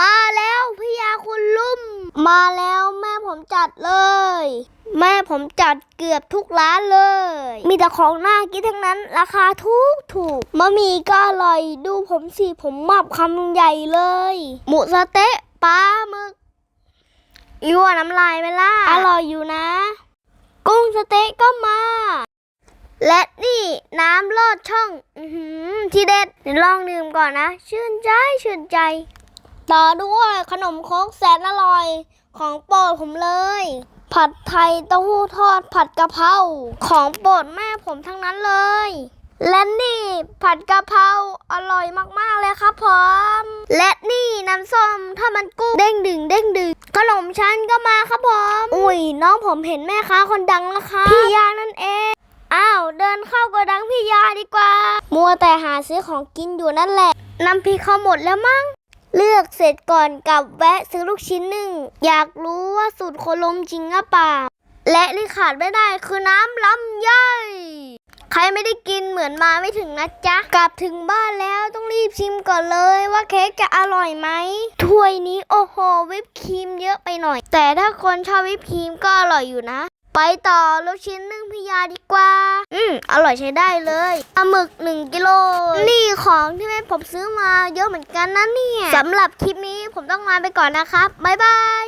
มาแล้วพยาคุณลุ่ม มาแล้วแม่ผมจัดเลย แม่ผมจัดเกือบทุกร้านเลย มีแต่ของน่ากินทั้งนั้น ราคาถูกถูกมะหมี่ก็อร่อยดูผมสิผมมับคำใหญ่เลย หมูสะเต๊ะปลาหมึกยั่วน้ำลายไปล่ะอร่อยอยู่นะ กุ้งสเต๊ะก็มา และนี่น้ำลอดช่อง อืที่เด็ดเดี๋ยวลองดื่มก่อนนะ ชื่นใจชื่นใจ ต่อด้วยขนมโค้กแสนอร่อยของโปรดผมเลย ผัดไทยเต้าหู้ทอดผัดกะเพราของโปรดแม่ผมทั้งนั้นเลย และนี่ผัดกะเพราอร่อยมากๆเลยครับผมและนี่น้ำส้มถ้ามันกุ้งเด้งดึงเด้งดึงขนมชั้นก็มาครับผมอุ้ยน้องผมเห็นแม่ค้าคนดังแล้วค่ะพี่ยานั่นเองอ้าวเดินเข้ากระดังพี่ยาดีกว่า มัวแต่หาซื้อของกินอยู่นั่นแหละน้ำพริกเขาหมดแล้วมั้ง เลือกเสร็จก่อนกลับแวะซื้อลูกชิ้นหนึ่ง อยากรู้ว่าสูตรโคลมจริงหรือเปล่า และที่ขาดไม่ได้คือน้ำลำไยใครไม่ได้กินเหมือนมาไม่ถึงนะจ๊ะ กลับถึงบ้านแล้วต้องรีบชิมก่อนเลยว่าเค้กจะอร่อยไหมถ้วยนี้โอ้โหวิปครีมเยอะไปหน่อย แต่ถ้าคนชอบวิปครีมก็อร่อยอยู่นะ ไปต่อลูกชิ้นนึ่งพิยาดีกว่า อืมอร่อยใช้ได้เลยปลาหมึกหนึ่งกิโล นี่ของที่แม่ผมซื้อมาเยอะเหมือนกันนะเนี่ยสำหรับคลิปนี้ผมต้องลาไปก่อนนะครับ บ๊ายบาย